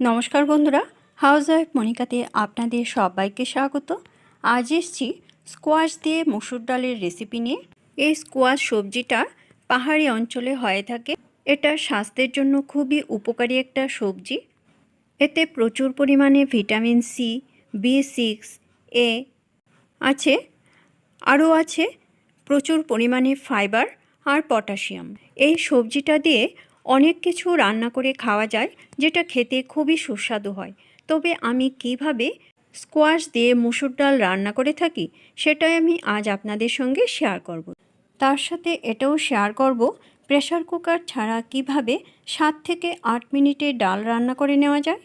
নমস্কার বন্ধুরা house wife মনিকাতে আপনাদের সবাইকে স্বাগত। আজ এসছি স্কোয়াশ দিয়ে মসুর ডালের রেসিপি নিয়ে। এই স্কোয়াশ সবজিটা পাহাড়ি অঞ্চলে হয়ে থাকে। এটা স্বাস্থ্যের জন্য খুবই উপকারী একটা সবজি। এতে প্রচুর পরিমাণে vitamin C B six A আছে। আরও আছে প্রচুর পরিমাণে ফাইবার আর পটাশিয়াম এই সবজিটা দিয়ে অনেক কিছু রান্না করে খাওয়া যায় যেটা খেতে খুবই সুস্বাদু হয়। তবে আমি কীভাবে স্কোয়াশ দিয়ে মুসুর ডাল রান্না করে থাকি সেটাই আমি আজ আপনাদের সঙ্গে শেয়ার করব। তার সাথে এটাও শেয়ার করব প্রেশার কুকার ছাড়া কীভাবে সাত থেকে আট মিনিটে ডাল রান্না করে নেওয়া যায়।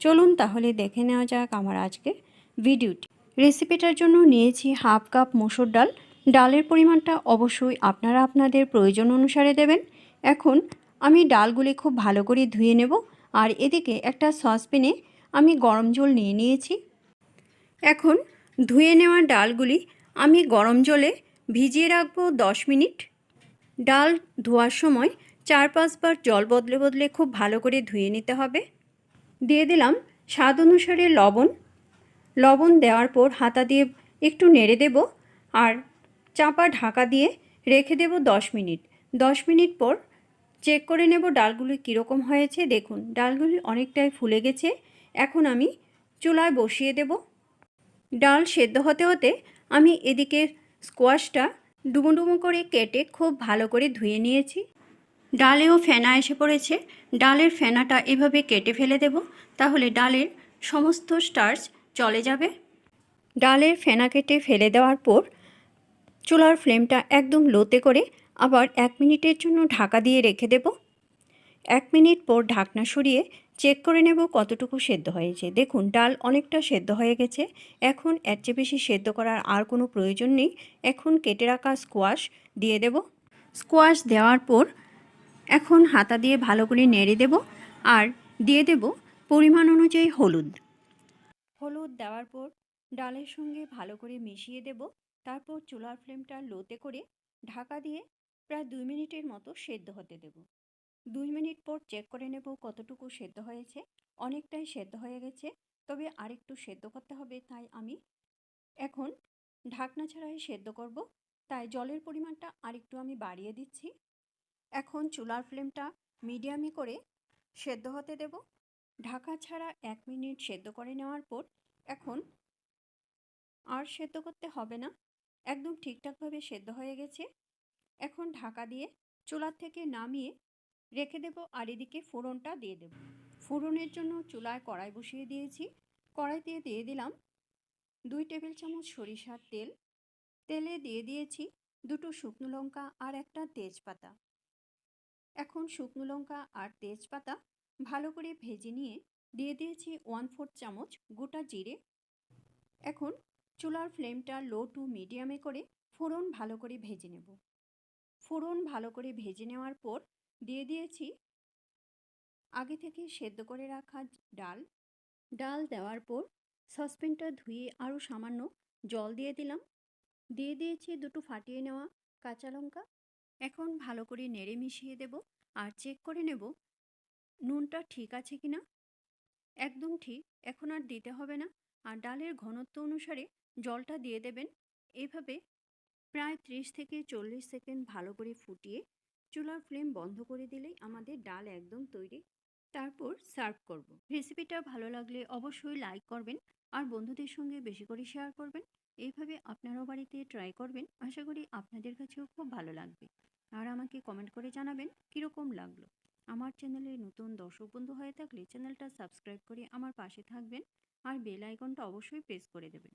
চলুন তাহলে দেখে নেওয়া যাক আমার আজকে ভিডিওটি। রেসিপিটার জন্য নিয়েছি হাফ কাপ মুসুর ডাল। ডালের পরিমাণটা অবশ্যই আপনারা আপনাদের প্রয়োজন অনুসারে দেবেন। এখন আমি ডালগুলি খুব ভালো করে ধুয়ে নেব আর এদিকে একটা সসপ্যানে আমি গরম জল নিয়ে নিয়েছি। এখন ধুয়ে নেওয়া ডালগুলি আমি গরম জলে ভিজিয়ে রাখব দশ মিনিট। ডাল ধোয়ার সময় চার পাঁচবার জল বদলে বদলে খুব ভালো করে ধুয়ে নিতে হবে। দিয়ে দিলাম স্বাদ অনুসারে লবণ। লবণ দেওয়ার পর হাতা দিয়ে একটু নেড়ে দেব আর চাপা ঢাকা দিয়ে রেখে দেব দশ মিনিট। দশ মিনিট পর চেক করে নেব ডালগুলি কীরকম হয়েছে। দেখুন, ডালগুলি অনেকটাই ফুলে গেছে। এখন আমি চুলায় বসিয়ে দেব। ডাল সেদ্ধ হতে হতে আমি এদিকে স্কোয়াশটা ডুমো করে কেটে খুব ভালো করে ধুয়ে নিয়েছি। ডালেও ফেনা এসে পড়েছে। ডালের ফেনাটা এভাবে কেটে ফেলে দেব, তাহলে ডালের সমস্ত স্টার্চ চলে যাবে। ডালের ফেনা কেটে ফেলে দেওয়ার পর চুলার ফ্লেমটা একদম লোতে করে আবার এক মিনিটের জন্য ঢাকা দিয়ে রেখে দেব। এক মিনিট পর ঢাকনা সরিয়ে চেক করে নেব কতটুকু সেদ্ধ হয়েছে। দেখুন, ডাল অনেকটা সেদ্ধ হয়ে গেছে। এখন এর চেয়ে বেশি সেদ্ধ করার আর কোনো প্রয়োজন নেই। এখন কেটে রাখা স্কোয়াশ দিয়ে দেব। স্কোয়াশ দেওয়ার পর এখন হাতা দিয়ে ভালো করে নেড়ে দেব আর দিয়ে দেব পরিমাণ অনুযায়ী হলুদ। হলুদ দেওয়ার পর ডালের সঙ্গে ভালো করে মিশিয়ে দেব। তারপর চুলার ফ্লেমটা লোতে করে ঢাকা দিয়ে প্রায় দুই মিনিটের মতো সেদ্ধ হতে দেব। দুই মিনিট পর চেক করে নেব কতটুকু সেদ্ধ হয়েছে। অনেকটাই সেদ্ধ হয়ে গেছে, তবে আরেকটু সেদ্ধ করতে হবে তাই আমি এখন ঢাকনা ছাড়াই সেদ্ধ করব। তাই জলের পরিমাণটা আরেকটু আমি বাড়িয়ে দিচ্ছি। এখন চুলার ফ্লেমটা মিডিয়ামে করে সেদ্ধ হতে দেব। ঢাকা ছাড়া এক মিনিট সেদ্ধ করে নেওয়ার পর এখন আর সেদ্ধ করতে হবে না। একদম ঠিকঠাকভাবে সেদ্ধ হয়ে গেছে। এখন ঢাকা দিয়ে চুলার থেকে নামিয়ে রেখে দেব আর এদিকে ফোড়নটা দিয়ে দেব। ফোড়নের জন্য চুলায় কড়াই বসিয়ে দিয়েছি। কড়াইতে দিয়ে দিলাম দুই টেবিল চামচ সরিষার তেল। তেলে দিয়ে দিয়েছি দুটো শুকনো লঙ্কা আর একটা তেজপাতা। এখন শুকনো লঙ্কা আর তেজপাতা ভালো করে ভেজে নিয়ে দিয়ে দিয়েছি ওয়ান ফোর্থ চামচ গোটা জিরে। এখন চুলার ফ্লেমটা লো টু মিডিয়ামে করে ফোড়ন ভালো করে ভেজে নেব। ফোড়ন ভালো করে ভেজে নেওয়ার পর দিয়ে দিয়েছি আগে থেকে সেদ্ধ করে রাখা ডাল। ডাল দেওয়ার পর সসপ্যানটা ধুয়ে আরও সামান্য জল দিয়ে দিলাম। দিয়ে দিয়েছি দুটো ফাটিয়ে নেওয়া কাঁচা লঙ্কা। এখন ভালো করে নেড়ে মিশিয়ে দেব আর চেক করে নেব নুনটা ঠিক আছে কি না একদম ঠিক, এখন আর দিতে হবে না। আর ডালের ঘনত্ব অনুসারে জলটা দিয়ে দেবেন। এভাবে প্রায় ত্রিশ থেকে চল্লিশ সেকেন্ড ভালো করে ফুটিয়ে চুলার ফ্লেম বন্ধ করে দিলেই আমাদের ডাল একদম তৈরি। তারপর সার্ভ করব। রেসিপিটা ভালো লাগলে অবশ্যই লাইক করবেন আর বন্ধুদের সঙ্গে বেশি করে শেয়ার করবেন। এইভাবে আপনারাও বাড়িতে ট্রাই করবেন। আশা করি আপনাদের কাছেও খুব ভালো লাগবে। আর আমাকে কমেন্ট করে জানাবেন কীরকম লাগল। আমার চ্যানেলে নতুন দর্শক বন্ধু হয়ে থাকলে চ্যানেলটা সাবস্ক্রাইব করে আমার পাশে থাকবেন আর বেল আইকনটা অবশ্যই প্রেস করে দেবেন।